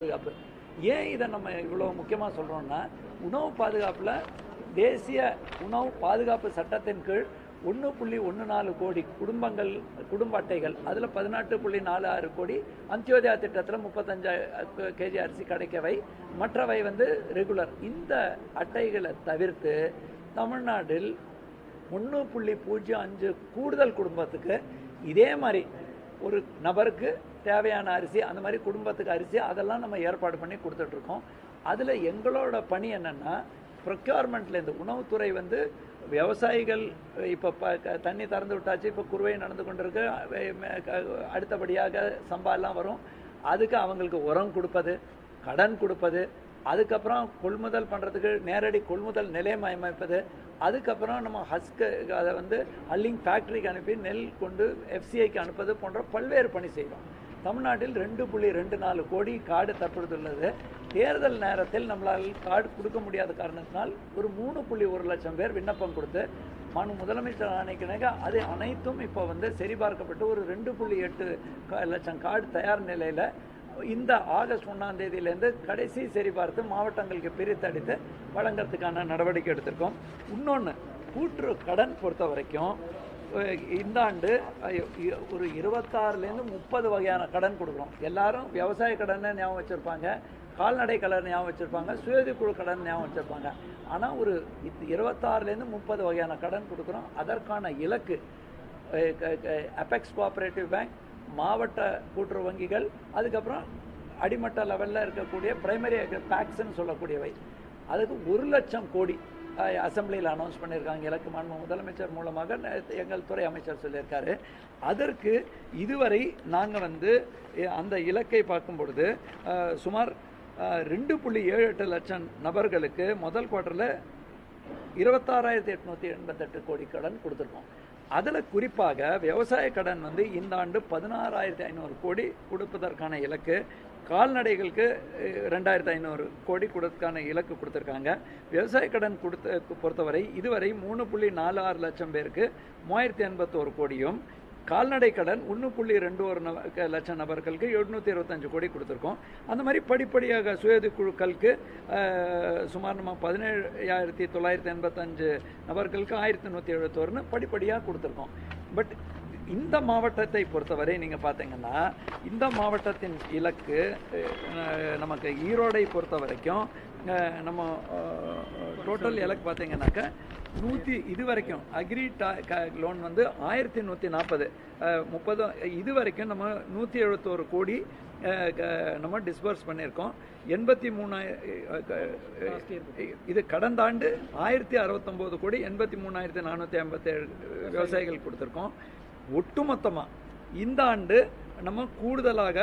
பாதுகாப்பு. ஏன் இதை நம்ம இவ்வளோ முக்கியமாக சொல்கிறோம்னா உணவு பாதுகாப்பில் தேசிய உணவு பாதுகாப்பு சட்டத்தின் கீழ் ஒன்று புள்ளி ஒன்று நாலு கோடி குடும்பங்கள் குடும்ப அட்டைகள் அதில் பதினெட்டு புள்ளி நாலு ஆறு கோடி அந்தியோதயா திட்டத்தில் முப்பத்தஞ்சு கேஜி அரிசி கிடைக்கவை. மற்றவை வந்து ரெகுலர். இந்த அட்டைகளை தவிர்த்து தமிழ்நாட்டில் ஒன்று புள்ளி பூஜ்ஜியம் அஞ்சு கூடுதல் குடும்பத்துக்கு இதே மாதிரி ஒரு நபருக்கு தேவையான அரிசி அந்த மாதிரி குடும்பத்துக்கு அரிசி அதெல்லாம் நம்ம ஏற்பாடு பண்ணி கொடுத்துட்ருக்கோம். அதில் எங்களோட பணி என்னென்னா ப்ரொக்யூர்மெண்ட்லேருந்து உணவுத்துறை வந்து விவசாயிகள் இப்போ ப க- தண்ணி திறந்து விட்டாச்சு இப்போ குறுவை நடந்து கொண்டிருக்கு அடுத்தபடியாக சம்பாலாம் வரும். அதுக்கு அவங்களுக்கு உரம் கொடுப்பது கடன் கொடுப்பது அதுக்கப்புறம் கொள்முதல் பண்ணுறதுக்கு நேரடி கொள்முதல் நிலையம் அமைப்பது அதுக்கப்புறம் நம்ம ஹஸ்க்கு அதை வந்து அல்லிங் ஃபேக்ட்ரிக்கு அனுப்பி நெல் கொண்டு எஃப்சிஐக்கு அனுப்புவது போன்ற பல்வேறு பணி செய்கிறோம் தமிழ்நாட்டில் ரெண்டு புள்ளி ரெண்டு நாலு கோடி காடு தற்பொழுதுள்ளது தேர்தல் நேரத்தில் நம்மளால் காடு கொடுக்க முடியாத காரணத்தினால் ஒரு மூணு புள்ளி ஒரு லட்சம் பேர் விண்ணப்பம் கொடுத்து மனு முதலமைச்சர் ஆணைக்கிணங்க அது அனைத்தும் இப்போ வந்து சரிபார்க்கப்பட்டு ஒரு ரெண்டு புள்ளி எட்டு லட்சம் காடு தயார் நிலையில் இந்த ஆகஸ்ட் ஒன்றாம் தேதியிலேருந்து கடைசி சரிபார்த்து மாவட்டங்களுக்கு பிரித்தடித்து வழங்கிறதுக்கான நடவடிக்கை எடுத்திருக்கோம். இன்னொன்று கூற்று கடன் பொறுத்த வரைக்கும் இந்த ஆண்டு ஒரு இருபத்தாறுலேருந்து முப்பது வகையான கடன் கொடுக்குறோம். எல்லாரும் விவசாய கடனை ஞாபகம் வச்சுருப்பாங்க கால்நடை கடன் ஞாபகம் வச்சுருப்பாங்க சுயதி குழு கடன் ஞாபகம் வச்சுருப்பாங்க. ஆனால் ஒரு இருபத்தாறுலேருந்து முப்பது வகையான கடன் கொடுக்குறோம். அதற்கான இலக்கு அபெக்ஸ் கோஆப்ரேட்டிவ் பேங்க் மாவட்ட கூட்டுறவு வங்கிகள் அதுக்கப்புறம் அடிமட்ட லெவலில் இருக்கக்கூடிய பிரைமரி பேக்ஸ்ன்னு சொல்லக்கூடியவை. அதுக்கு ஒரு லட்சம் கோடி அசம்பிளியில் அனௌன்ஸ் பண்ணியிருக்காங்க. இலக்கு மாண்பு முதலமைச்சர் மூலமாக எங்கள் துறை அமைச்சர் சொல்லியிருக்காரு. அதற்கு இதுவரை நாங்கள் வந்து அந்த இலக்கை பார்க்கும் பொழுது சுமார் ரெண்டு புள்ளி ஏழு எட்டு லட்சம் நபர்களுக்கு முதல் குவார்ட்டரில் இருபத்தாறாயிரத்தி எட்நூற்றி எண்பத்தெட்டு கோடி கடன் கொடுத்துருக்கோம். அதில் குறிப்பாக விவசாய கடன் வந்து இந்த ஆண்டு பதினாறாயிரத்தி ஐநூறு கோடி கொடுப்பதற்கான இலக்கு கால்நடைகளுக்கு ரெண்டாயிரத்து ரெண்டாயிரத்தி ஐநூறு கோடி கொடுக்கான இலக்கு கொடுத்துருக்காங்க. விவசாய கடன் கொடுத்த பொறுத்தவரை இதுவரை மூணு புள்ளி நாலு ஆறு லட்சம் பேருக்கு மூவாயிரத்தி எண்பத்தோரு கோடியும் கால்நடை கடன் ஒன்று புள்ளி ரெண்டு ஒரு நப- லட்சம் நபர்களுக்கு எழுநூற்றி இருபத்தஞ்சு கோடி கொடுத்துருக்கோம். அந்த மாதிரி படிப்படியாக சுயது குழுக்களுக்கு சுமார் நம்ம பதினேழாயிரத்தி தொள்ளாயிரத்தி எண்பத்தஞ்சு நபர்களுக்கு ஆயிரத்தி நூற்றி எழுபத்தோருன்னு படிப்படியாக கொடுத்துருக்கோம். பட் இந்த மாவட்டத்தை பொறுத்தவரை நீங்கள் பார்த்தீங்கன்னா இந்த மாவட்டத்தின் இலக்கு நமக்கு ஈரோடை பொறுத்த வரைக்கும் நம்ம டோட்டல் இலக்கு பார்த்தீங்கன்னாக்கா நூற்றி இது வரைக்கும் அக்ரி லோன் வந்து ஆயிரத்தி நூற்றி நாற்பது முப்பது இது வரைக்கும் நம்ம நூற்றி எழுபத்தோரு கோடி நம்ம டிஸ்பர்ஸ் பண்ணியிருக்கோம். எண்பத்தி மூணாயிரம் இது கடந்த ஆண்டு ஆயிரத்தி அறுபத்தொம்போது கோடி எண்பத்தி மூணாயிரத்தி நானூற்றி ஐம்பத்தேழு விவசாயிகள் கொடுத்துருக்கோம். ஒட்டுமொத்தமாக இந்த ஆண்டு நம்ம கூடுதலாக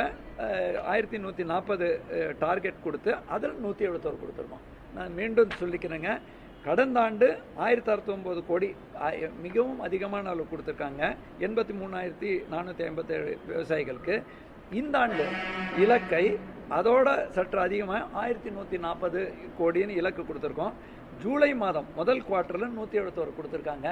ஆயிரத்தி நூற்றி நாற்பது டார்கெட் கொடுத்து அதில் நூற்றி எழுபத்தோரு கொடுத்துருக்கோம். நான் மீண்டும் சொல்லிக்கிறேங்க. கடந்த ஆண்டு ஆயிரத்தி அறுபத்தொம்போது கோடி மிகவும் அதிகமான அளவு கொடுத்துருக்காங்க. எண்பத்தி மூணாயிரத்தி நானூற்றி ஐம்பத்தேழு விவசாயிகளுக்கு. இந்த ஆண்டு இலக்கை அதோட சற்று அதிகமாக ஆயிரத்தி நூற்றி நாற்பது கோடின்னு இலக்கு கொடுத்துருக்கோம். ஜூலை மாதம் முதல் குவார்ட்டரில் நூற்றி எழுபத்தோரு கொடுத்துருக்காங்க.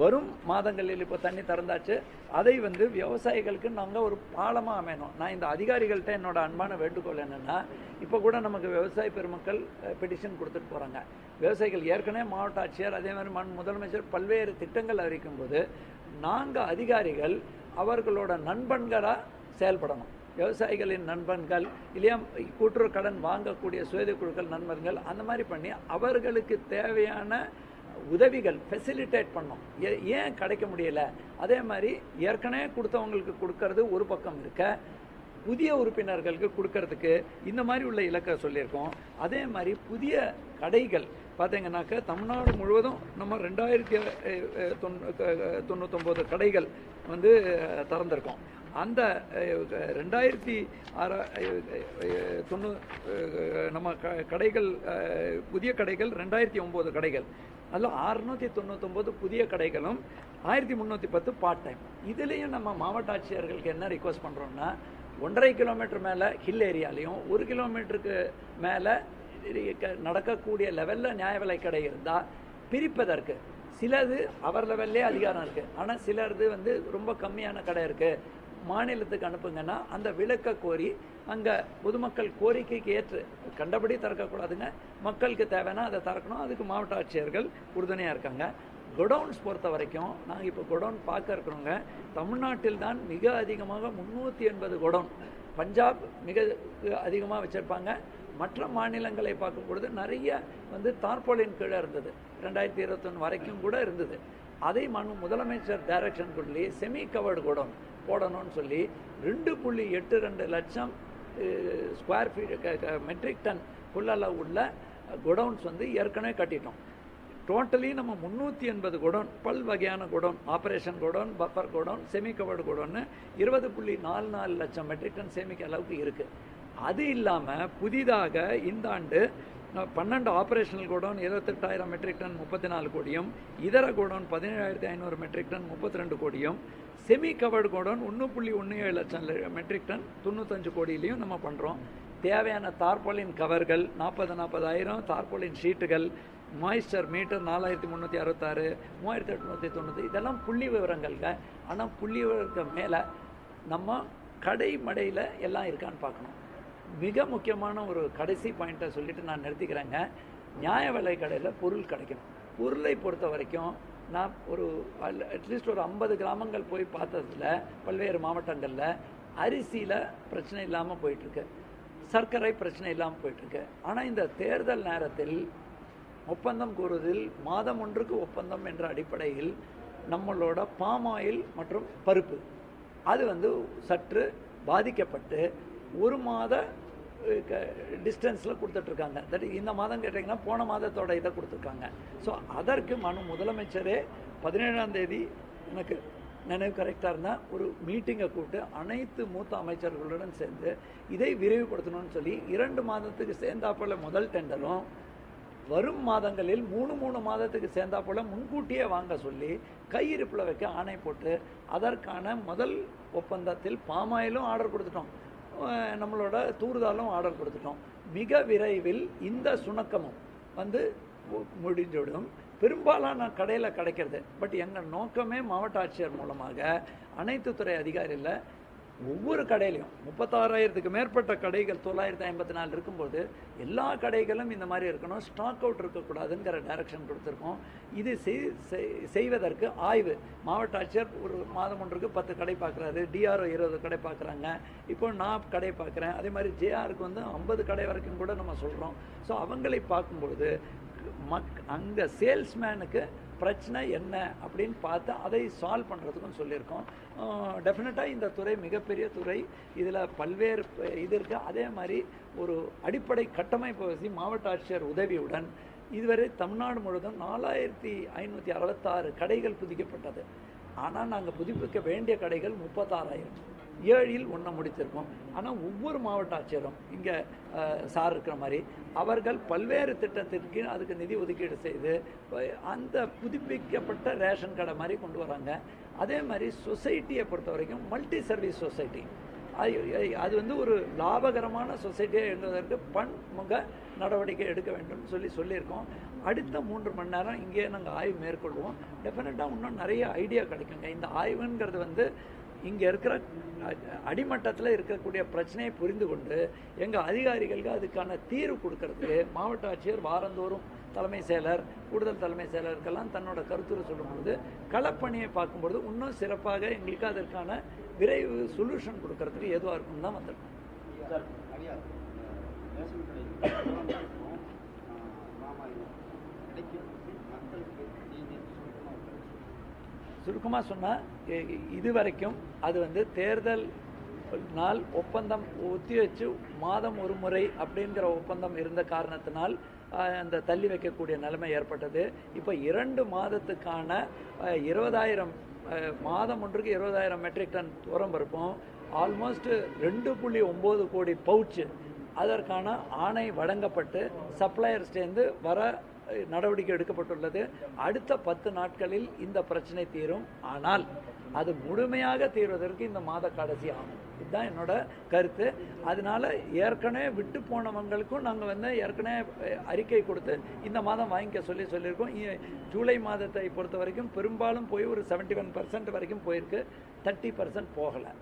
வரும் மாதங்களில் இப்போ தண்ணி திறந்தாச்சு. அதை வந்து விவசாயிகளுக்கு நாங்கள் ஒரு பாலமாக அமையணும். நான் இந்த அதிகாரிகள்கிட்ட என்னோட அன்பான வேண்டுகோள் என்னென்னா இப்போ கூட நமக்கு விவசாய பெருமக்கள் பெட்டிஷன் கொடுத்துட்டு போகிறாங்க விவசாயிகள் ஏற்கனவே மாவட்ட ஆட்சியர் அதே மாதிரி மண் முதலமைச்சர் பல்வேறு திட்டங்கள் அறிவிக்கும் போது நாங்கள் அதிகாரிகள் அவர்களோட நண்பன்களாக செயல்படணும். விவசாயிகளின் நண்பன்கள் இல்லையா கூட்டுறவு கடன் வாங்கக்கூடிய சுயதை குழுக்கள் நண்பர்கள் அந்த மாதிரி பண்ணி அவர்களுக்கு தேவையான உதவிகள் ஃபெசிலிட்டேட் பண்ணோம். ஏ- ஏன் கிடைக்க முடியல? அதே மாதிரி ஏற்கனவே கொடுத்தவங்களுக்கு கொடுக்கறது ஒரு பக்கம் இருக்க புதிய உறுப்பினர்களுக்கு கொடுக்கறதுக்கு இந்த மாதிரி உள்ள இலக்கை சொல்லியிருக்கோம். அதே மாதிரி புதிய கடைகள் பார்த்தீங்கன்னாக்க தமிழ்நாடு முழுவதும் நம்ம ரெண்டாயிரத்தி தொண்ணூத்தொம்பது கடைகள் வந்து திறந்திருக்கோம். அந்த ரெண்டாயிரத்தி ஆறா தொண்ணூ நம்ம க- கடைகள் புதிய கடைகள் ரெண்டாயிரத்தி ஒம்பது கடைகள். அதில் அறுநூற்றி தொண்ணூத்தொம்பது புதிய கடைகளும் ஆயிரத்தி முந்நூற்றி பத்து பார்ட் டைம் இதுலேயும் நம்ம மாவட்ட ஆட்சியர்களுக்கு என்ன ரிக்வஸ்ட் பண்ணுறோம்னா ஒன்றரை கிலோமீட்டர் மேலே ஹில் ஏரியாலையும் ஒரு கிலோமீட்டருக்கு மேலே நடக்கக்கூடிய லெவலில் நியாய விலை கடை இருந்தால் பிரிப்பதற்கு. சிலது அவர் லெவல்லே அதிகாரம் இருக்குது ஆனால் சிலது வந்து ரொம்ப கம்மியான கடை இருக்குது மாநிலத்துக்கு அனுப்புங்கன்னா அந்த விளக்க கோரி அங்கே பொதுமக்கள் கோரிக்கைக்கு ஏற்று கண்டபடி திறக்கக்கூடாதுங்க. மக்களுக்கு தேவைன்னா அதை திறக்கணும். அதுக்கு மாவட்ட ஆட்சியர்கள் உறுதுணையாக இருக்காங்க. குடவுன்ஸ் பொறுத்த வரைக்கும் நாங்கள் இப்போ குடவுன் பார்க்க இருக்கிறோங்க. தமிழ்நாட்டில் தான் மிக அதிகமாக முந்நூற்றி எண்பது குடவுன் பஞ்சாப் மிக அதிகமாக வச்சுருப்பாங்க. மற்ற மாநிலங்களை பார்க்கும்பொழுது நிறைய வந்து தார்பாலின் கீழே இருந்தது. ரெண்டாயிரத்தி இருபத்தொன்று வரைக்கும் கூட இருந்தது. அதை மனு முதலமைச்சர் டைரக்ஷன் சொல்லி செமி கவர்டு குடவுன் போடணும்னு சொல்லி ரெண்டு புள்ளி எட்டு ரெண்டு லட்சம் ஸ்கொயர் ஃபீட் மெட்ரிக் டன் கொள்ளளவு உள்ள குடவுன்ஸ் வந்து ஏற்கனவே கட்டிட்டோம். டோட்டலி நம்ம முந்நூற்றி எண்பது குடோன் பல் வகையான godown operation godown buffer godown semi covered குடோன்னு இருபது புள்ளி நாலு நாலு லட்சம் மெட்ரிக் டன் சேமிக்க அளவுக்கு இருக்குது அது இல்லாமல் புதிதாக இந்த ஆண்டு பன்னெண்டு ஆப்ரேஷனல் கோடவுன் இருபத்தெட்டாயிரம் மெட்ரிக் டன் முப்பத்தி நாலு கோடியும் இதர கோடவுன் பதினேழாயிரத்தி ஐநூறு மெட்ரிக் டன் முப்பத்தி ரெண்டு கோடியும் செமி கவர்டு கோடவுன் ஒன்று புள்ளி ஒன்று ஏழு லட்சம் மெட்ரிக் டன் தொண்ணூத்தஞ்சு கோடியிலையும் நம்ம பண்ணுறோம் தேவையான தார்பாலின் கவர்கள் நாற்பது நாற்பதாயிரம் தார்பாலின் ஷீட்டுகள் மாய்ஸ்டர் மீட்டர் நாலாயிரத்தி முந்நூற்றி அறுபத்தாறு மூவாயிரத்தி எட்நூற்றி தொண்ணூற்றி இதெல்லாம் புள்ளி விவரங்கள்ங்க. ஆனால் புள்ளி விவரத்துக்கு மேலே நம்ம கடை மடையில் எல்லாம் இருக்கான்னு பார்க்கணும். மிக முக்கியமான ஒரு கடைசி பாயிண்ட்டை சொல்லிட்டு நான் நிறுத்திக்கிறேங்க. நியாய விலை கடையில் பொருள் கிடைக்கணும். பொருளை பொறுத்த வரைக்கும் நான் ஒரு அட்லீஸ்ட் ஒரு ஐம்பது கிராமங்கள் போய் பார்த்ததுல பல்வேறு மாவட்டங்களில் அரிசியில் பிரச்சனை இல்லாமல் போயிட்டுருக்கு. சர்க்கரை பிரச்சனை இல்லாமல் போயிட்டுருக்கு. ஆனால் இந்த தேர்தல் நேரத்தில் ஒப்பந்தம் கூறுவதில் மாதம் ஒன்றுக்கு ஒப்பந்தம் என்ற அடிப்படையில் நம்மளோட பாம் ஆயில் மற்றும் பருப்பு. அது வந்து சற்று பாதிக்கப்பட்டு ஒரு மாத டிஸ்டன்ஸில் கொடுத்துட்ருக்காங்க. தட் இந்த மாதம் கேட்டிங்கன்னா போன மாதத்தோட இதை கொடுத்துருக்காங்க. ஸோ அதற்கு மனு முதலமைச்சரே பதினேழாம் தேதி எனக்கு நினைவு கரெக்டாக இருந்தால் ஒரு மீட்டிங்கை கூப்பிட்டு அனைத்து மூத்த அமைச்சர்களுடன் சேர்ந்து இதை விரிவுபடுத்தணும்னு சொல்லி இரண்டு மாதத்துக்கு சேர்ந்தாப்பில் முதல் டெண்டரும் வரும் மாதங்களில் மூணு மூணு மாதத்துக்கு சேர்ந்தா முன்கூட்டியே வாங்க சொல்லி கையிருப்பில் வைக்க ஆணை போட்டு அதற்கான முதல் ஒப்பந்தத்தில் பாமாயிலும் ஆர்டர் கொடுத்துட்டோம். நம்மளோட தூர்தாலும் ஆர்டர் கொடுத்துட்டோம். மிக விரைவில் இந்த சுணக்கமும் வந்து மு- முடிஞ்சிடும் பெரும்பாலான கடையில் கிடைக்கிறது. பட் எங்கள் நோக்கமே மாவட்ட ஆட்சியர் மூலமாக அனைத்து துறை அதிகாரியில் ஒவ்வொரு கடையிலையும் முப்பத்தாறாயிரத்துக்கு மேற்பட்ட கடைகள் தொள்ளாயிரத்தி ஐம்பத்தி நாலு இருக்கும்போது எல்லா கடைகளும் இந்த மாதிரி இருக்கணும் ஸ்டாக் அவுட் இருக்கக்கூடாதுங்கிற டைரக்ஷன் கொடுத்துருக்கோம். இது செய்- செய்- செய்வதற்கு ஆய்வு. மாவட்ட ஆட்சியர் ஒரு மாதம் ஒன்றுக்கு பத்து கடை பார்க்குறாரு டிஆர்ஓ இருபது கடை பார்க்குறாங்க. இப்போ நான் கடை பார்க்குறேன். அதே மாதிரி ஜேஆருக்கு வந்து ஐம்பது கடை வரைக்கும் கூட நம்ம சொல்கிறோம் ஸோ அவங்களை பார்க்கும்பொழுது மக் அங்கே சேல்ஸ்மேனுக்கு பிரச்சனை என்ன அப்படின்னு பார்த்து அதை சால்வ் பண்ணுறதுக்கும் சொல்லியிருக்கோம். டெஃபினட்டாக இந்த துறை மிகப்பெரிய துறை. இதில் பல்வேறு இது இருக்குது அதே மாதிரி ஒரு அடிப்படை கட்டமைப்பு வசதி மாவட்ட ஆட்சியர் உதவியுடன் இதுவரை தமிழ்நாடு முழுவதும் நாலாயிரத்தி ஐநூற்றி அறுபத்தாறு கடைகள் புதுக்கப்பட்டது ஆனால் நாங்கள் புதுப்பிக்க வேண்டிய கடைகள் முப்பத்தாறாயிரம். ஏழில் ஒன்றை முடித்திருக்கோம் ஆனால் ஒவ்வொரு மாவட்ட ஆட்சியரும் இங்கே சார் இருக்கிற மாதிரி அவர்கள் பல்வேறு திட்டத்திற்கு அதுக்கு நிதி ஒதுக்கீடு செய்து அந்த புதுப்பிக்கப்பட்ட ரேஷன் கடை மாதிரி கொண்டு வராங்க. அதே மாதிரி சொசைட்டியை பொறுத்த வரைக்கும் மல்டி சர்வீஸ் சொசைட்டி. அது வந்து ஒரு லாபகரமான சொசைட்டியை எழுதுவதற்கு பன்முக நடவடிக்கை எடுக்க வேண்டும் சொல்லி சொல்லியிருக்கோம். அடுத்த மூன்று மணி நேரம் இங்கேயே நாங்கள் ஆய்வு மேற்கொள்வோம். டெஃபினட்டாக இன்னும் நிறைய ஐடியா கிடைக்குங்க. இந்த ஆய்வுங்கிறது வந்து இங்கே இருக்கிற அடிமட்டத்தில் இருக்கக்கூடிய பிரச்சனையை புரிந்து கொண்டு எங்கள் அதிகாரிகளுக்கு அதுக்கான தீர்வு கொடுக்கறதுக்கு மாவட்ட ஆட்சியர் வாரந்தோறும் தலைமை செயலர் கூடுதல் தலைமை செயலருக்கெல்லாம் தன்னோட கருத்துரை சொல்லும்பொழுது களப்பணியை பார்க்கும்பொழுது இன்னும் சிறப்பாக எங்களுக்கு அதற்கான விரைவு சொல்யூஷன் கொடுக்கறதுக்கு எதுவாக இருக்கும்னு தான் வந்திருக்கோம். கிடைக்கும் மக்களுக்கு நீங்கள் சுருக்கமாக சொன்னால் இது வரைக்கும் அது வந்து தேர்தல் நாள் ஒப்பந்தம் ஒத்தி வச்சு மாதம் ஒரு முறை அப்படிங்கிற ஒப்பந்தம் இருந்த காரணத்தினால் அந்த தள்ளி வைக்கக்கூடிய நிலைமை ஏற்பட்டது. இப்போ இரண்டு மாதத்துக்கான இருபதாயிரம் மாதம் ஒன்றுக்கு இருபதாயிரம் மெட்ரிக் டன் தூரம் பருப்பும் ஆல்மோஸ்ட் ரெண்டு புள்ளி ஒம்பது கோடி பவுச்சு அதற்கான ஆணை வழங்கப்பட்டு சப்ளையர்ஸ்டேருந்து வர நடவடிக்கை எடுக்கப்பட்டுள்ளது. அடுத்த பத்து நாட்களில் இந்த பிரச்சனை தீரும். ஆனால் அது முழுமையாக தீர்வதற்கு இந்த மாத கடைசி ஆகும். இதுதான் என்னோட கருத்து. அதனால ஏற்கனவே விட்டு போனவங்களுக்கும் நாங்கள் வந்து ஏற்கனவே அறிக்கை கொடுத்து இந்த மாதம் வாங்கிக்க சொல்லி சொல்லியிருக்கோம். ஜூலை மாதத்தை பொறுத்த வரைக்கும் பெரும்பாலும் போய் ஒரு செவன்ட்டி ஒன் பர்சன்ட் வரைக்கும் போயிருக்கு. தேர்ட்டி பர்சன்ட் போகலை.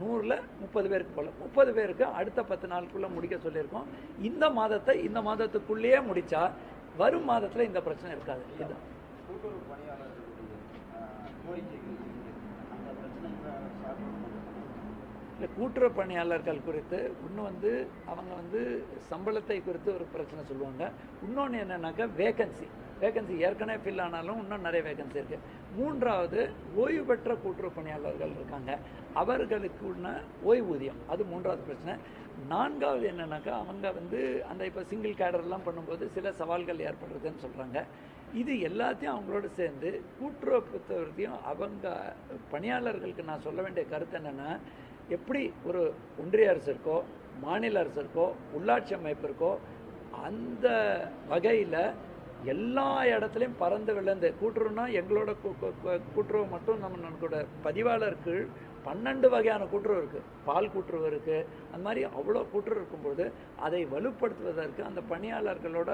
நூறில் முப்பது பேருக்கு போல. முப்பது பேருக்கு அடுத்த பத்து நாளுக்குள்ளே முடிக்க சொல்லியிருக்கோம். இந்த மாதத்தை இந்த மாதத்துக்குள்ளேயே முடித்தா வரும் மாதத்தில் இந்த பிரச்சனை இருக்காது. இதுதான் கூட்டுறவு பணியாளர்களுடைய ஆஹ், கோரிக்கைகள் இருக்கு. அந்த பிரச்சனைகளை சால்வ் பண்ண இல்லை கூட்டுறவு பணியாளர்கள் குறித்து இன்னும் வந்து அவங்க வந்து சம்பளத்தை குறித்து ஒரு பிரச்சனை சொல்லுவாங்க. இன்னொன்று என்னென்னாக்கா வேகன்சி வேகன்சி ஏற்கனவே ஃபில் ஆனாலும் இன்னும் நிறைய வேகன்சி இருக்குது மூன்றாவது ஓய்வு பெற்ற கூட்டுறவு பணியாளர்கள் இருக்காங்க. அவர்களுக்கு உள்ள ஓய்வூதியம். அது மூன்றாவது பிரச்சனை. நான்காவது என்னென்னாக்கா அவங்க வந்து அந்த இப்போ சிங்கிள் கேடர்லாம் பண்ணும்போது சில சவால்கள் ஏற்படுறதுன்னு சொல்கிறாங்க இது எல்லாத்தையும் அவங்களோட சேர்ந்து கூட்டுறவு பொறுத்தவரத்தையும் அவங்க பணியாளர்களுக்கு நான் சொல்ல வேண்டிய கருத்து என்னென்னா எப்படி ஒரு ஒன்றிய அரசு இருக்கோ மாநில அரசு இருக்கோ உள்ளாட்சி அமைப்பு இருக்கோ அந்த வகையில் எல்லா இடத்துலையும் பறந்து விழுந்து கூட்டுறவுனா எங்களோட கூ- கூட்டுறவு மட்டும் நம்ம நம்மளோட பதிவாளர் கீழ் பன்னெண்டு வகையான கூட்டுறவு இருக்குது பால் கூட்டுறவு இருக்குது அந்த மாதிரி அவ்வளோ கூட்டுறவு இருக்கும்போது அதை வலுப்படுத்துவதற்கு அந்த பணியாளர்களோட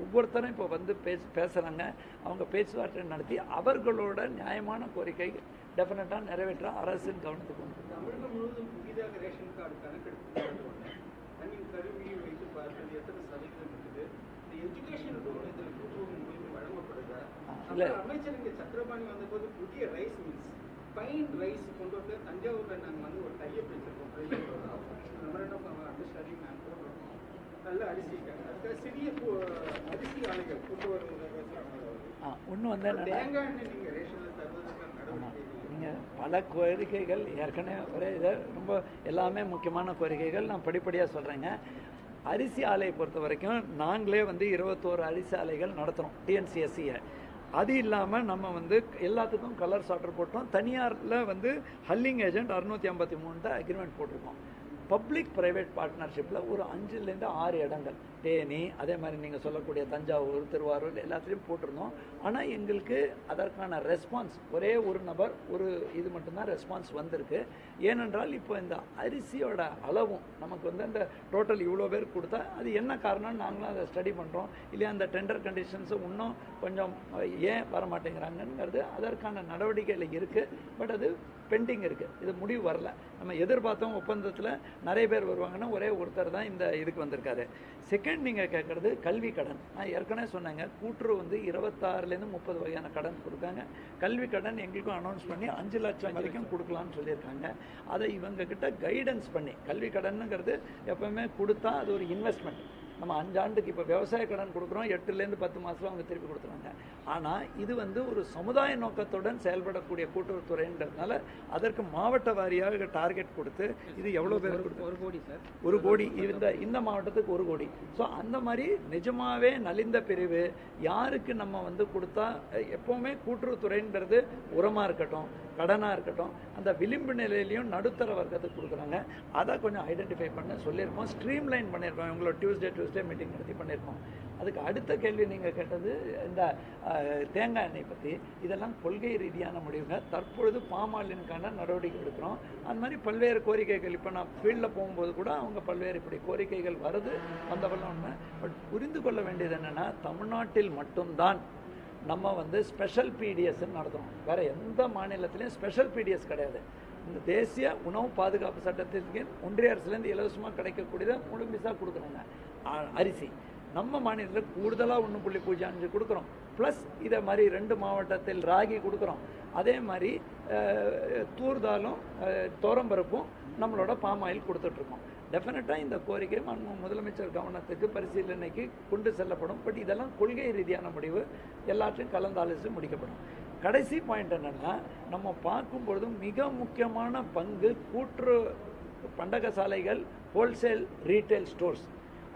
ஒவ்வொருத்தரும் இப்போ வந்து பேச பேசுகிறாங்க அவங்க பேச்சுவார்த்தை நடத்தி அவர்களோட நியாயமான கோரிக்கை டெஃபினட்டாக நிறைவேற்ற அரசின் கவனத்துக்கு கொண்டு வந்தாங்க. தமிழகம் முழுவதும் புதிதாக ரேஷன் கார்டு கணக்கெடுப்பு நடத்துவாங்க தனியும் கருவியும் வைத்து பார்ப்பது எத்தனை சதவீதம் இருக்குது? இந்த எஜுகேஷன் லோன் இதில் கூட்டுறவு மூலியம் வழங்கப்படுதா? இல்ல. அமைச்சர் இங்கே சக்கரபாணி வந்தபோது புதிய ரைஸ் மில்ஸ் ஃபைன் ரைஸ் கொண்டு வந்து தஞ்சாவூர்ல நாங்கள் வந்து ஒரு டைப் வச்சிருக்கோம் மெமரண்டம் அண்டர்ஸ்டாண்டிங் நாங்கள் போடுறோம் நல்ல அரிசி அதுக்காக சிறிய கு- அரிசி ஆலைகள் கொண்டு ஒன்று வந்து என்னென்னா தேங்காய் எண்ணெய் நீங்கள் ரேஷனில் தருவதற்கான நடவடிக்கை இல்லை. நீங்கள் பல கோரிக்கைகள் ஏற்கனவே ஒரே இதை ரொம்ப எல்லாமே முக்கியமான கோரிக்கைகள் நான் படிப்படியாக சொல்கிறேங்க அரிசி ஆலையை பொறுத்த வரைக்கும் நாங்களே வந்து இருபத்தோரு அரிசி ஆலைகள் நடத்துகிறோம் டிஎன்சிஎஸ்சியை அது இல்லாமல் நம்ம வந்து எல்லாத்துக்கும் கலர் ஆர்டர் போட்டோம். தனியாரில் வந்து ஹல்லிங் ஏஜென்ட் அறுநூற்றி ஐம்பத்தி மூணு அக்ரிமெண்ட் போட்டிருக்கோம். பப்ளிக் ப்ரைவேட் பார்ட்னர்ஷிப்பில் ஒரு அஞ்சுலேருந்து ஆறு இடங்கள். தேனி அதே மாதிரி நீங்கள் சொல்லக்கூடிய தஞ்சாவூர் திருவாரூர் எல்லாத்துலேயும் போட்டிருந்தோம். ஆனால் எங்களுக்கு அதற்கான ரெஸ்பான்ஸ் ஒரே ஒரு நபர் ஒரு இது மட்டும்தான் ரெஸ்பான்ஸ் வந்திருக்கு. ஏனென்றால் இப்போ இந்த அரிசியோட அளவும் நமக்கு வந்து அந்த டோட்டல் இவ்வளோ பேர் கொடுத்தா அது என்ன காரணம்னு நாங்களும் அதை ஸ்டடி பண்ணுறோம் இல்லையா அந்த டெண்டர் கண்டிஷன்ஸு இன்னும் கொஞ்சம் ஏன் வர மாட்டேங்கிறாங்கங்கிறது அதற்கான நடவடிக்கைகள் இருக்குது பட் அது பெண்டிங் இருக்குது இது முடிவு வரல. நம்ம எதிர்பார்த்தோம் ஒப்பந்தத்தில் நிறைய பேர் வருவாங்கன்னா ஒரே ஒருத்தர் தான் இந்த இதுக்கு வந்திருக்காரு. செகண்ட் நீங்கள் கேட்குறது கல்வி கடன். நான் ஏற்கனவே சொன்னேங்க கூட்டுறவு வந்து இருபத்தாறுலேருந்து முப்பது வகையான கடன் கொடுக்காங்க. கல்வி கடன் எங்களுக்கும் அனௌன்ஸ் பண்ணி அஞ்சு லட்சம் வரைக்கும் கொடுக்கலாம்னு சொல்லியிருக்காங்க. அதை இவங்க கிட்ட கைடன்ஸ் பண்ணி கல்வி கடனுங்கிறது எப்பவுமே கொடுத்தா அது ஒரு இன்வெஸ்ட்மெண்ட் நம்ம அஞ்சாண்டுக்கு இப்போ விவசாய கடன் கொடுக்குறோம் எட்டுலேருந்து பத்து மாதத்துல அவங்க திருப்பி கொடுத்துறாங்க ஆனால் இது வந்து ஒரு சமுதாய நோக்கத்துடன் செயல்படக்கூடிய கூட்டுறவுத்துறைன்றதுனால அதற்கு மாவட்ட வாரியாக டார்கெட் கொடுத்து இது எவ்வளோ பேர் கொடுத்து ஒரு கோடி சார் ஒரு கோடி. இந்த இந்த மாவட்டத்துக்கு ஒரு கோடி. ஸோ அந்த மாதிரி நிஜமாவே நலிந்த பிரிவு யாருக்கு நம்ம வந்து கொடுத்தா எப்பவுமே கூட்டுறவுத்துறைன்றது உரமாக இருக்கட்டும் கடனாக இருக்கட்டும் அந்த விளிம்பு நிலையிலையும் நடுத்தர வர்க்கத்துக்கு கொடுக்குறாங்க. அதை கொஞ்சம் ஐடென்டிஃபை பண்ண சொல்லியிருக்கோம். ஸ்ட்ரீம்லைன் பண்ணியிருக்கோம். உங்களோட டியூஸ்டே டியூஸ்டே மீட்டிங் நடத்தி பண்ணியிருக்கோம். அதுக்கு அடுத்த கேள்வி நீங்கள் கேட்டது இந்த தேங்காய் எண்ணெய் பற்றி இதெல்லாம் கொள்கை ரீதியான முடிவுங்க. தற்பொழுது பாமாலினுக்கான நடவடிக்கை எடுக்கிறோம். அந்த மாதிரி பல்வேறு கோரிக்கைகள். இப்போ நான் ஃபீல்டில் போகும்போது கூட அவங்க பல்வேறு இப்படி கோரிக்கைகள் வருது வந்தவெல்லாம் உண்மை பட் புரிந்து கொள்ள வேண்டியது என்னென்னா தமிழ்நாட்டில் மட்டும்தான் நம்ம வந்து ஸ்பெஷல் பிடிஎஸ் நடத்துகிறோம் வேறு எந்த மாநிலத்திலையும் ஸ்பெஷல் பிடிஎஸ் கிடையாது. இந்த தேசிய உணவு பாதுகாப்பு சட்டத்திற்கு ஒன்றிய அரசுலேருந்து இலவசமாக கிடைக்கக்கூடியதை முழுமிசாக கொடுக்குறாங்க அரிசி. நம்ம மாநிலத்தில் கூடுதலாக ஒன்று புள்ளி பூஜ்ஜியம் அஞ்சு கொடுக்குறோம். ப்ளஸ் இதை மாதிரி ரெண்டு மாவட்டத்தில் ராகி கொடுக்குறோம். அதே மாதிரி தூர்தாலும் அஹ், துவரம்பருப்பும் நம்மளோட பாம் ஆயில் கொடுத்துட்ருக்கோம் டெஃபினட்டாக இந்த கோரிக்கை மண் முதலமைச்சர் கவனத்துக்கு பரிசீலனைக்கு கொண்டு செல்லப்படும். பட் இதெல்லாம் கொள்கை ரீதியான முடிவு. எல்லாத்தையும் கலந்தாலோசி முடிக்கப்படும். கடைசி பாயிண்ட் என்னென்னா நம்ம பார்க்கும்பொழுது மிக முக்கியமான பங்கு கூற்று பண்டக சாலைகள் ஹோல்சேல் ரீட்டைல் ஸ்டோர்ஸ்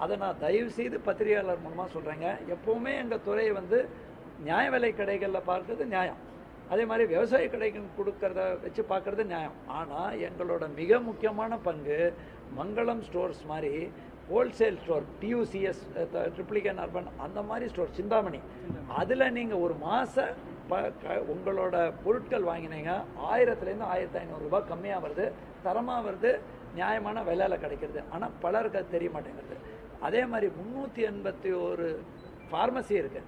அதை நான் தயவு செய்து பத்திரிகையாளர் மூலமாக சொல்கிறேங்க எப்போவுமே எங்கள் துறையை வந்து நியாய விலை கடைகளில் பார்க்கறது நியாயம். அதே மாதிரி விவசாய கடைகள் கொடுக்கறத வச்சு பார்க்குறது நியாயம். ஆனால் எங்களோட மிக முக்கியமான பங்கு மங்களம் ஸ்டோர்ஸ் மாதிரி wholesale store TUCS Triplicane urban அந்த மாதிரி ஸ்டோர் சிந்தாமணி. அதில் நீங்கள் ஒரு மாத ப உங்களோட பொருட்கள் வாங்கினீங்க ஆயிரத்துலேருந்து ஆயிரத்தி ஐநூறுரூபா கம்மியாக வருது தரமாக வருது நியாயமான விலையில் கிடைக்கிறது. ஆனால் பலருக்கு அது தெரிய மாட்டேங்குது. அதே மாதிரி முந்நூற்றி எண்பத்தி ஒரு ஃபார்மசி இருக்குது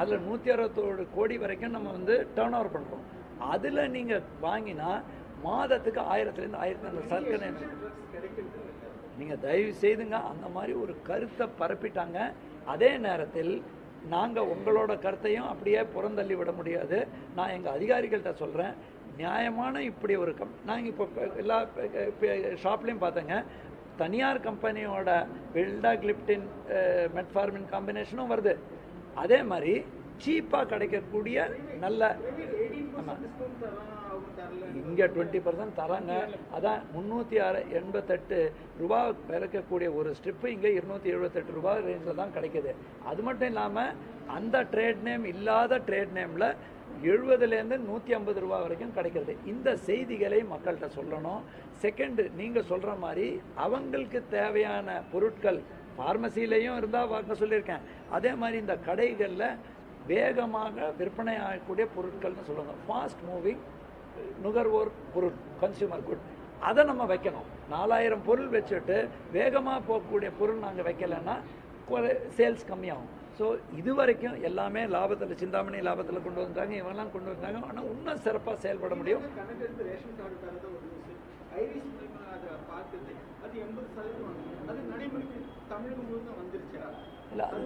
அதில் நூற்றி அறுபத்தோரு கோடி வரைக்கும் நம்ம வந்து டேர்ன் ஓவர் பண்ணுறோம் அதில் நீங்கள் வாங்கினா மாதத்துக்கு ஆயிரத்துலேருந்து ஆயிரத்தி அந்த சர்க்கரை. நீங்கள் தயவு செய்துங்க அந்த மாதிரி ஒரு கருத்தை பரப்பிட்டாங்க. அதே நேரத்தில் நாங்கள் உங்களோட கருத்தையும் அப்படியே புறந்தள்ளி விட முடியாது. நான் எங்கள் அதிகாரிகள்கிட்ட சொல்கிறேன் நியாயமான இப்படி ஒரு கம் நாங்கள் இப்போ எல்லா ஷாப்லேயும் பார்த்தேங்க. தனியார் கம்பெனியோட வெல்டா கிளிப்டின் மெட்ஃபார்மின் காம்பினேஷனும் வருது. அதே மாதிரி சீப்பாக கிடைக்கக்கூடிய நல்ல இங்கே டுவெண்ட்டி பர்சன்ட் தராங்க. அதான் முந்நூற்றி ஆறு எண்பத்தெட்டு ரூபா விளக்கக்கூடிய ஒரு ஸ்ட்ரிப்பு இங்கே இருநூத்தி எழுபத்தெட்டு ரூபா ரேஞ்சில் தான் கிடைக்குது. அது மட்டும் இல்லாமல் அந்த ட்ரேட் நேம் இல்லாத ட்ரேட் நேமில் எழுபதுலேருந்து நூற்றி ஐம்பது ரூபா வரைக்கும் கிடைக்கிறது. இந்த செய்திகளை மக்கள்கிட்ட சொல்லணும். செகண்டு நீங்கள் சொல்கிற மாதிரி அவங்களுக்கு தேவையான பொருட்கள் ஃபார்மசிலையும் இருந்தால் வாங்க சொல்லியிருக்கேன். அதே மாதிரி இந்த கடைகளில் வேகமாக விற்பனை ஆகக்கூடிய பொருட்கள்னு சொல்லுவாங்க. ஃபாஸ்ட் மூவிங் நுகர்வோர் பொருள் கன்சியூமர் குட் அதை நம்ம வைக்கணும். நாலாயிரம் பொருள் வச்சுட்டு வேகமாக போகக்கூடிய பொருள் நாங்கள் வைக்கலைன்னா சேல்ஸ் கம்மியாகும். ஸோ இது வரைக்கும் எல்லாமே லாபத்தில் சிந்தாமணி லாபத்தில் கொண்டு வந்தாங்க இவங்கெல்லாம் கொண்டு வந்தாங்க. ஆனால் இன்னும் சிறப்பாக செயல்பட முடியும். இல்லை அது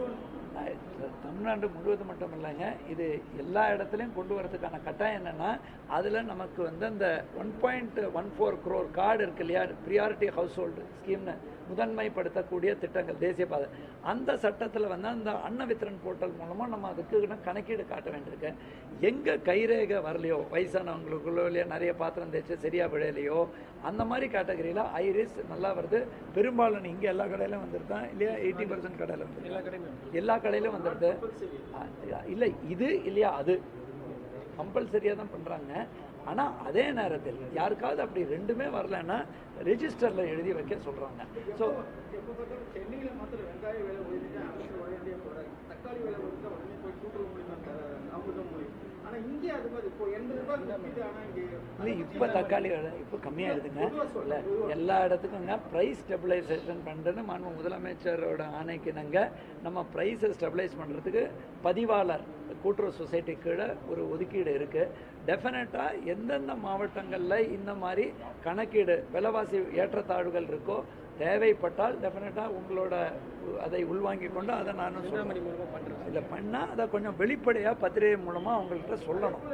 தமிழ்நாடு முழுவதும் மட்டும் இல்லைங்க இது எல்லா இடத்துலையும் கொண்டு வரதுக்கான கட்டாயம் என்னென்னா அதில் நமக்கு வந்து அந்த one point one four crore card இருக்கு இல்லையா? ப்ரியாரிட்டி ஹவுஸ் ஹோல்டு ஸ்கீம்னு முதன்மைப்படுத்தக்கூடிய திட்டங்கள் தேசிய பாதை. அந்த சட்டத்தில் வந்து அந்த அன்ன வித்தரன் போர்ட்டல் மூலமாக நம்ம அதுக்கு கணக்கீடு காட்ட வேண்டியிருக்கு. எங்கே கைரேகை வரலையோ வயசானவங்களுக்குள்ளோ இல்லையா நிறைய பாத்திரம் தேய்ச்சி சரியாக விழையிலையோ அந்த மாதிரி கேட்டகரியில் ஐரிஸ் நல்லா வருது. பெரும்பாலும் இங்கே எல்லா கடையிலும் வந்துருதா இல்லையா எயிட்டி பர்சன்ட் கடையில் வந்து எல்லா கடையிலும் எல்லா கடையிலும் வந்துடுது இல்லை இது இல்லையா அது. கம்பல்சரியாக தான் பண்ணுறாங்க ஆனால் அதே நேரத்தில் யாருக்காவது அப்படி ரெண்டுமே வரலன்னா ரெஜிஸ்டரில் எழுதி வைக்க சொல்கிறாங்க ஸோ சென்னையில் மாத்திரம் வெங்காய விலை உயர்ந்துட்டு தக்காளி விலை உயர்ந்தா உடனே போய் கூட்டுறவு மூலியமா தராங்க அமிர்தம் மூலியம் ஆனால் இங்கே அது மாதிரி இப்போ எண்பது ரூபாய் கம்மிது ஆனால் இங்கே இல்லை இப்போ தக்காளி விலை இப்போ கம்மியாகிடுதுங்க இல்லை எல்லா இடத்துக்குங்க. ப்ரைஸ் ஸ்டெபிளைசேஷன் பண்ணுறதுன்னு மாண்பு முதலமைச்சரோட ஆணைக்கிணங்க. நம்ம ப்ரைஸை ஸ்டெபிளைஸ் பண்ணுறதுக்கு பதிவாளர் கூட்டுறவு சொசைட்டி கீழே ஒரு ஒதுக்கீடு இருக்குது டெஃபினட்டாக எந்தெந்த மாவட்டங்களில் இந்த மாதிரி கணக்கீடு விலைவாசி ஏற்றத்தாழ்வுகள் இருக்கோ தேவைப்பட்டால் டெஃபினட்டாக உங்களோட அதை உள்வாங்கிக் கொண்டு அதை நானும் சொல்லுவேன் இல்லை பண்ணால் அதை கொஞ்சம் வெளிப்படையாக பத்திரிகை மூலமாக அவங்கள்ட்ட சொல்லணும்.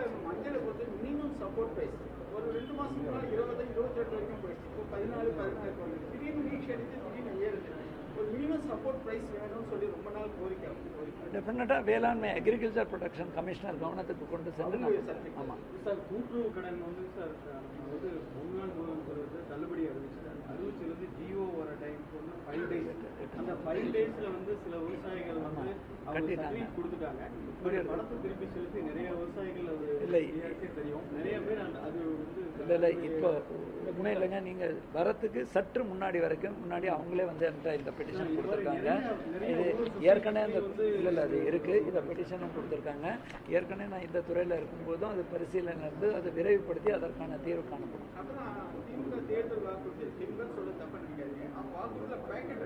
சொல்லி டெஃபினட்டாக வேளாண்மை அக்ரிகல்ச்சர் ப்ரொடக்ஷன் கமிஷனர் கவனத்துக்கு கொண்டு சென்று ஆமாம் சார் கூட்டுறவு கடன் வந்து சார் வந்து முன்னாள் தள்ளுபடி அறிவிச்சார் அறிவிச்சிலிருந்து ஜியோ வர டைம்க்கு வந்து ஃபைவ் டேஸ் அந்த ஃபைவ் டேஸ்ல வந்து சில விவசாயிகள் வந்து அவங்க கட்டிட்டாங்க. சர்டிஃபிகேட் கொடுத்துட்டாங்க. பட் பணத்தை திருப்பி செலுத்தி நிறைய விவசாயிகள் அது இல்லை. யாருக்கே தெரியும். நிறைய பேர் அந்த அது வந்து இல்லை இல்லை. இப்போ இல்லைங்க. நீங்கள் வரத்துக்கு சற்று முன்னாடி வரைக்கும் முன்னாடி அவங்களே வந்து என்கிட்ட இந்த பெட்டிஷன் கொடுத்துருக்காங்க. இது ஏற்கனவே அந்த இல்லை இல்லை. அது இருக்குது இந்த பெட்டிஷனும் கொடுத்துருக்காங்க. ஏற்கனவே நான் இந்த துறையில் இருக்கும்போதும் அது பரிசீலனை இருந்து அதை விரைவுபடுத்தி அதற்கான தீர்வு காணப்படும். தேர்தல் வாக்குறுதி. வாக்குறுதியில் பேக்கெட்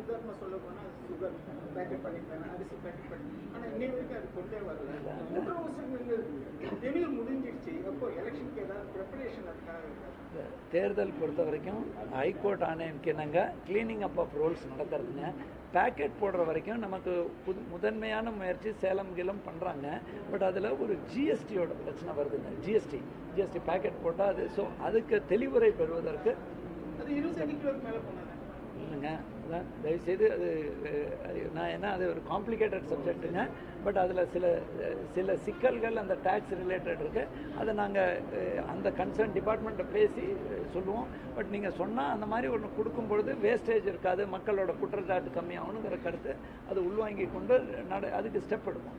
உதாரணமாக சொல்ல போனால் சுகர் பேக்கெட் பண்ணிருக்காங்க அரிசி பேக்கெட் பண்ணி. ஆனால் இன்னை வரைக்கும் அது கொண்டே வரல. மூன்று வருஷங்கள் தெளிவு முடிஞ்சிடுச்சு. அப்போ எலெக்ஷனுக்கு ஏதாவது ப்ரிப்பரேஷன் அதுக்காக தேர்தல் பொறுத்த வரைக்கும் ஹைகோர்ட் ஆணையம்க்கு என்னங்க க்ளீனிங் அப் ஆஃப் ரோல்ஸ் நடக்கிறதுங்க. பேக்கெட் போடுற வரைக்கும் நமக்கு புது முதன்மையான முயற்சி சேலம் கீலம் பண்ணுறாங்க பட் அதில் ஒரு ஜிஎஸ்டியோட பிரச்சனை வருதுங்க. ஜிஎஸ்டி ஜிஎஸ்டி பேக்கெட் போட்டால் அது ஸோ அதுக்கு தெளிவுரை பெறுவதற்கு அது இருபத்தஞ்சு கிலோக்கு மேலே போனாங்க அதான் தயவுசெய்து அது நான் என்ன அது ஒரு காம்ப்ளிகேட்டட் சப்ஜெக்ட்டுங்க பட் அதில் சில சில சிக்கல்கள் அந்த டேக்ஸ் ரிலேட்டட் இருக்கு. அதை நாங்கள் அந்த கன்சர்ன் டிபார்ட்மெண்ட்டை பேசி சொல்லுவோம். பட் நீங்கள் சொன்னால் அந்த மாதிரி ஒன்று கொடுக்கும் பொழுது வேஸ்டேஜ் இருக்காது. மக்களோட குற்றச்சாட்டு கம்மியாகணுங்கிற கருத்து அது உள்வாங்கி கொண்டு நட அதுக்கு ஸ்டெப் எடுப்போம்.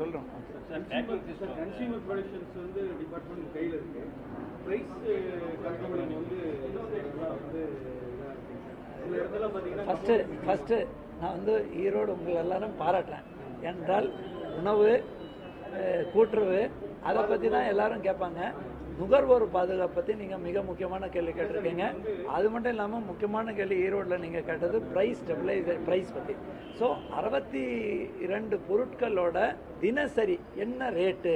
சொல்கிறோம் கன்சியூமர் ப்ரொடக்ஷன்ஸ் வந்து டிபார்ட்மெண்ட் கையில் இருக்கு. ப்ரைஸ் கண்ட்ரோலிங் வந்து இதெல்லாம் வந்து இதா இருக்கு. சில இடத்துல பார்த்தீங்கன்னா ஃபஸ்ட்டு ஃபஸ்ட்டு நான் வந்து ஈரோடு உங்களை எல்லாரும் பாராட்டுறேன். என்றால் உணவு கூட்டுறவு அதை பற்றி தான் எல்லாரும் கேட்பாங்க. நுகர்வோர் பாதுகாப்பு பற்றி நீங்கள் மிக முக்கியமான கேள்வி கேட்டிருக்கீங்க. அது மட்டும் இல்லாமல் முக்கியமான கேள்வி ஈரோட்டில் நீங்கள் கேட்டது ப்ரைஸ் ஸ்டெபிளைசர் ப்ரைஸ் பற்றி ஸோ அறுபத்தி இரண்டு பொருட்களோட தினசரி என்ன ரேட்டு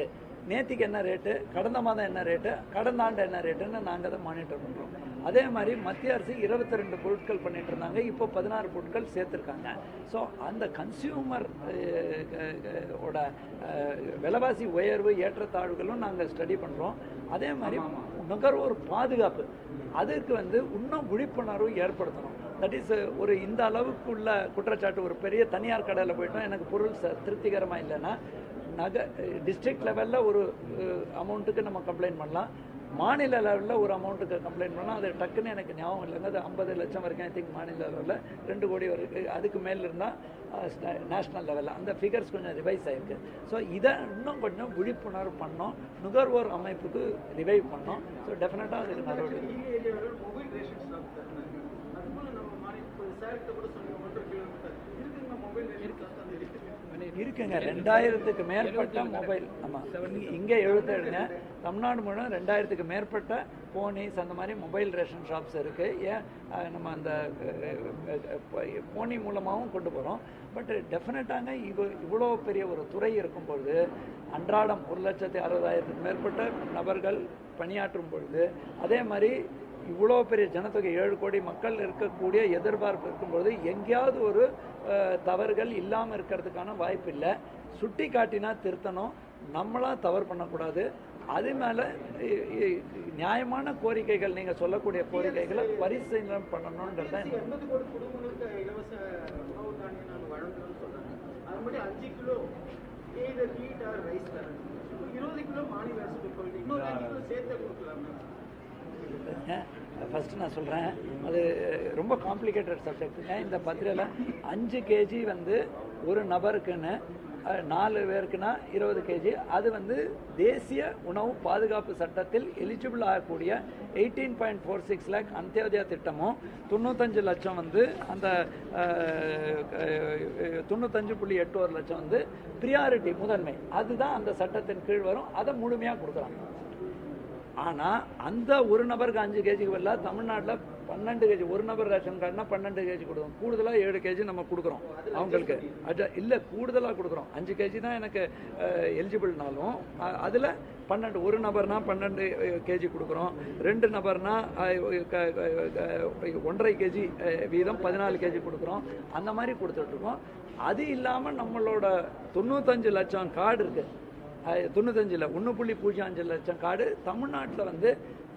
நேத்திக்கு என்ன ரேட்டு கடந்த மாதம் என்ன ரேட்டு கடந்த ஆண்டு என்ன ரேட்டுன்னு நாங்கள் அதை மானிட்டர் பண்ணுறோம் அதே மாதிரி மத்திய அரசு இருபத்தி ரெண்டு பொருட்கள் பண்ணிட்டு இருந்தாங்க. இப்போ பதினாறு பொருட்கள் சேர்த்துருக்காங்க. ஸோ அந்த கன்சியூமர் ஓட விலைவாசி உயர்வு ஏற்றத்தாழ்வுகளும் நாங்கள் ஸ்டடி பண்ணுறோம் அதே மாதிரி நுகர்வோர் பாதுகாப்பு. அதுக்கு வந்து இன்னும் விழிப்புணர்வு ஏற்படுத்தணும். தட் இஸ் ஒரு இந்த அளவுக்கு உள்ள குற்றச்சாட்டு ஒரு பெரிய தனியார் கடையில் போயிட்டோம். எனக்கு பொருள் ச திருப்திகரமாக இல்லைன்னா நக டிஸ்ட்ரிக்ட் லெவலில் ஒரு அமௌண்ட்டுக்கு நம்ம கம்ப்ளைண்ட் பண்ணலாம். மாநில லெவலில் ஒரு அமௌண்ட்டுக்கு கம்ப்ளைண்ட் பண்ணால் அது டக்குன்னு எனக்கு ஞாபகம் இல்லைங்க அது ஐம்பது லட்சம் வரைக்கும் ஐ திங்க் மாநில லெவலில் ரெண்டு கோடி வரைக்கும் அதுக்கு மேல் இருந்தால் நேஷ்னல் லெவலில் அந்த ஃபிகர்ஸ் கொஞ்சம் ரிவைஸ் ஆகிருக்கு ஸோ இதை இன்னும் கொஞ்சம் விழிப்புணர்வு பண்ணோம். நுகர்வோர் அமைப்புக்கு ரிவைவ் பண்ணோம். ஸோ டெஃபினட்டாக அதுக்கு நடவடிக்கை இந்த ஏரியாவில் மொபைல் ரேஷன் ஷாப் தருந்தாங்க அதுபோல் நம்ம மாறி இப்போ சேலத்தை கூட சொன்னீங்க ஒன்றரை கிலோமீட்டர் இருக்குங்க மொபைல் ரேஷன் ஷாப் அந்த இருக்கு இருக்குங்க. ரெண்டாயிரத்துக்கு மேற்பட்ட மொபைல். ஆமாம் இங்கே எழுத்தெடுங்க தமிழ்நாடு முழுவதும் ரெண்டாயிரத்துக்கு மேற்பட்ட போனிஸ் அந்த மாதிரி மொபைல் ரேஷன் ஷாப்ஸ் இருக்குது ஏன் நம்ம அந்த போனி மூலமாகவும் கொண்டு போகிறோம் பட் டெஃபினட்டாங்க இவ இவ்வளோ பெரிய ஒரு துறை இருக்கும் பொழுது அன்றாடம் ஒரு லட்சத்தி அறுபதாயிரத்துக்கு மேற்பட்ட நபர்கள் பணியாற்றும் பொழுது அதே மாதிரி இவ்வளோ பெரிய ஜனத்தொகை ஏழு கோடி மக்கள் இருக்கக்கூடிய எதிர்பார்ப்பு இருக்கும்பொழுது எங்கேயாவது ஒரு தவறுகள் இல்லாமல் இருக்கிறதுக்கான வாய்ப்பு இல்லை. சுட்டி காட்டினா திருத்தணும். நம்மளாம் தவறு பண்ணக்கூடாது. அது மேலே நியாயமான கோரிக்கைகள் நீங்கள் சொல்லக்கூடிய கோரிக்கைகளை பரிசீலனம் பண்ணணுன்றது தான் இருபது கிலோ மாநில அரசு இன்னொரு கொடுக்கலாமே. ஃபஸ்ட்டு நான் சொல்கிறேன் அது ரொம்ப காம்ப்ளிகேட்டட் சப்ஜெக்ட்டுங்க இந்த பத்திரிகையில் அஞ்சு கேஜி வந்து ஒரு நபருக்குன்னு நாலு பேருக்குன்னா இருபது கேஜி அது வந்து தேசிய உணவு பாதுகாப்பு சட்டத்தில் எலிஜிபிள் ஆகக்கூடிய eighteen point four six lakh Antyodaya திட்டமும் தொண்ணூத்தஞ்சு லட்சம் வந்து அந்த தொண்ணூத்தஞ்சு புள்ளி எட்டு ஒரு லட்சம் வந்து ப்ரியாரிட்டி முதன்மை. அதுதான் அந்த சட்டத்தின் கீழ் வரும். அதை முழுமையாக கொடுக்குறாங்க ஆனால் அந்த ஒரு நபருக்கு அஞ்சு கேஜிக்கு பதிலாக தமிழ்நாட்டில் பன்னெண்டு கேஜி ஒரு நபர் ரேஷன் கார்டுனா பன்னெண்டு கேஜி கொடுக்கும் கூடுதலாக ஏழு கேஜி நம்ம கொடுக்குறோம் அவங்களுக்கு. அது இல்லை கூடுதலாக கொடுக்குறோம். அஞ்சு கேஜி தான் எனக்கு எலிஜிபிள்னாலும் அதில் பன்னெண்டு ஒரு நபர்னா பன்னெண்டு கேஜி கொடுக்குறோம். ரெண்டு நபர்னா ஒன்றரை கேஜி வீதம் பதினாலு கேஜி கொடுக்குறோம். அந்த மாதிரி கொடுத்துட்ருக்கோம் அது இல்லாமல் நம்மளோட தொண்ணூத்தஞ்சு லட்சம் கார்டு இருக்குது தொண்ணூத்தஞ்சில் ஒன்று புள்ளி பூஜ்ஜியம் அஞ்சு லட்சம் கார்டு தமிழ்நாட்டில் வந்து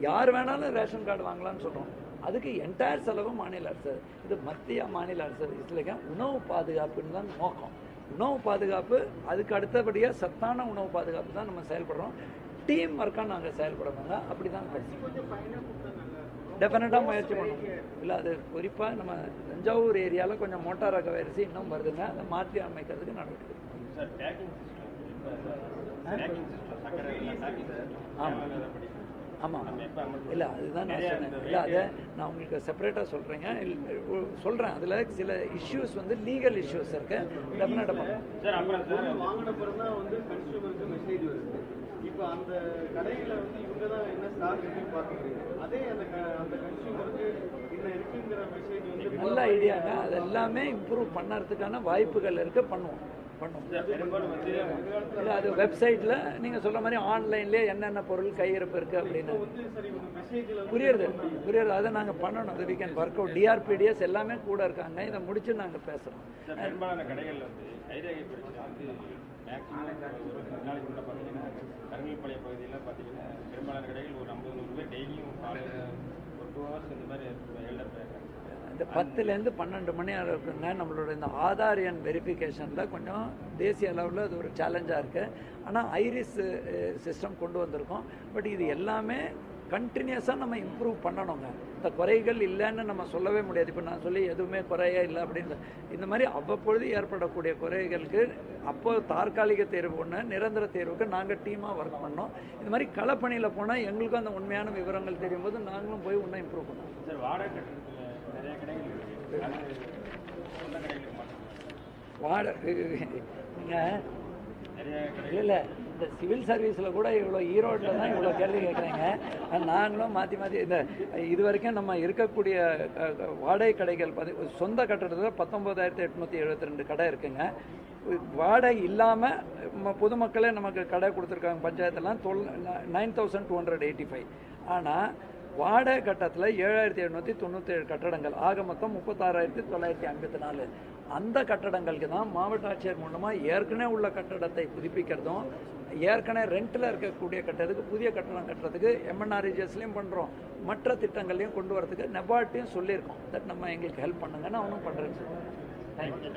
யார் வேணாலும் ரேஷன் கார்டு வாங்கலாம்னு சொல்கிறோம் அதுக்கு என்டையர் செலவு மாநில அரசு. இது மத்திய மாநில அரசு. இதுல உணவு பாதுகாப்புன்னு தான் நோக்கம். உணவு பாதுகாப்பு அதுக்கு அடுத்தபடியாக சத்தான உணவு பாதுகாப்பு தான் நம்ம செயல்படுறோம். டீம் ஒர்க்காக நாங்கள் செயல்படுறோங்க அப்படி தான் டெஃபினட்டாக முயற்சி பண்ணணும் இல்லை அது குறிப்பாக நம்ம தஞ்சாவூர் ஏரியாவில் கொஞ்சம் மோட்டார் ரக வைரஸ் இன்னும் வருதுங்க அதை மாற்றி அமைக்கிறதுக்கு நடவடிக்கை ஆமாம் ஆமாம் இல்லை அதுதான் நான் சொன்னேன் இல்லை அதை நான் உங்களுக்கு செப்பரேட்டாக சொல்கிறேங்க சொல்கிறேன் அதில் சில இஷ்யூஸ் வந்து லீகல் இஷ்யூஸ் இருக்கு டெஃபினட்டாக பண்ணுவோம் இப்போ அந்த கடையில் வந்து இவங்க தான் என்ன ஸ்டாக் இருக்குன்னு பார்த்துக்கிறீங்க அதே அந்த அந்த கன்சியூமருக்கு என்ன இருக்குங்கிற மெசேஜ் வந்து நல்ல ஐடியாங்க அது எல்லாமே இம்ப்ரூவ் பண்ணுறதுக்கான வாய்ப்புகள் இருக்க பண்ணுவோம் வந்து இல்லை அது வெப்சைட்டில் நீங்கள் சொல்ற மாதிரி ஆன்லைன்லேயே என்னென்ன பொருள் கையிருப்பு இருக்குது அப்படின்னு. புரியுறது புரியுறது அதை நாங்கள் பண்ணணும். அது வீக்கெண்ட் ஒர்க் அவுட் டிஆர்பிடிஎஸ் எல்லாமே கூட இருக்காங்க. இதை முடிச்சு நாங்கள் பேசுகிறோம் பெரும்பாலான கடைகளில் வந்து கைரேகை பரிசு வந்து மேக்ஸிமம் ஒரு ரெண்டு நாளைக்கு முன்னே பார்த்தீங்கன்னா பகுதியில் பார்த்தீங்கன்னா பெரும்பாலான கடைகள் ஒரு ஐம்பது நூறு பேர் டெய்லியும் காலையில் ஒரு டூ ஹவர்ஸ் இந்த மாதிரி போயிருக்காங்க இந்த பத்துலேருந்து பன்னெண்டு மணி நேரம் இருக்குங்க. நம்மளோட இந்த ஆதார் எண் வெரிஃபிகேஷனில் கொஞ்சம் தேசிய அளவில் அது ஒரு சேலஞ்சாக இருக்குது ஆனால் ஐரிஸ் சிஸ்டம் கொண்டு வந்திருக்கோம். பட் இது எல்லாமே கண்டினியூஸாக நம்ம இம்ப்ரூவ் பண்ணணுங்க. இந்த குறைகள் இல்லைன்னு நம்ம சொல்லவே முடியாது. இப்போ நான் சொல்லி எதுவுமே குறையே இல்லை அப்படின்னு இந்த மாதிரி அவ்வப்பொழுது ஏற்படக்கூடிய குறைகளுக்கு அப்போ தற்காலிக தேர்வு ஒன்று நிரந்தர தேர்வுக்கு நாங்கள் டீமாக ஒர்க் பண்ணோம். இந்த மாதிரி களப்பணியில் போனால் எங்களுக்கும் அந்த உண்மையான விவரங்கள் தெரியும் போது நாங்களும் போய் இன்னும் இம்ப்ரூவ் பண்ணுவோம் சார் வாடகை வாட நீங்கள் இல்லை இந்த சிவில் சர்வீஸில் கூட இவ்வளோ ஈரோட்டில் தான் இவ்வளோ கேள்வி கேட்குறீங்க நாங்களும் மாற்றி மாற்றி இந்த இது வரைக்கும் நம்ம இருக்கக்கூடிய வாடகை கடைகள் பார்த்து சொந்த கட்டடத்தில் பத்தொம்போதாயிரத்தி எட்நூற்றி எழுபத்தி ரெண்டு கடை இருக்குங்க. வாடகை இல்லாமல் பொதுமக்களே நமக்கு கடை கொடுத்துருக்காங்க பஞ்சாயத்தெல்லாம் தொல் nine thousand two hundred eighty five. ஆனால் வாடகை கட்டத்தில் ஏழாயிரத்தி எழுநூற்றி தொண்ணூற்றேழு கட்டடங்கள். ஆக மொத்தம் முப்பத்தாறாயிரத்தி தொள்ளாயிரத்தி ஐம்பத்தி நாலு. அந்த கட்டடங்களுக்கு தான் மாவட்ட ஆட்சியர் மூலமாக ஏற்கனவே உள்ள கட்டடத்தை புதுப்பிக்கிறதும் ஏற்கனவே ரெண்டில் இருக்கக்கூடிய கட்டத்துக்கு புதிய கட்டடம் கட்டுறதுக்கு எம்என்ஆர்இஜிஎஸ்லையும் பண்ணுறோம் மற்ற திட்டங்களையும் கொண்டு வரதுக்கு நெபார்ட்டையும் சொல்லியிருக்கோம். தட் நம்ம எங்களுக்கு ஹெல்ப் பண்ணுங்கன்னு அவனும் பண்ணுறேன்னு சொல்லுவாங்க தேங்க்யூ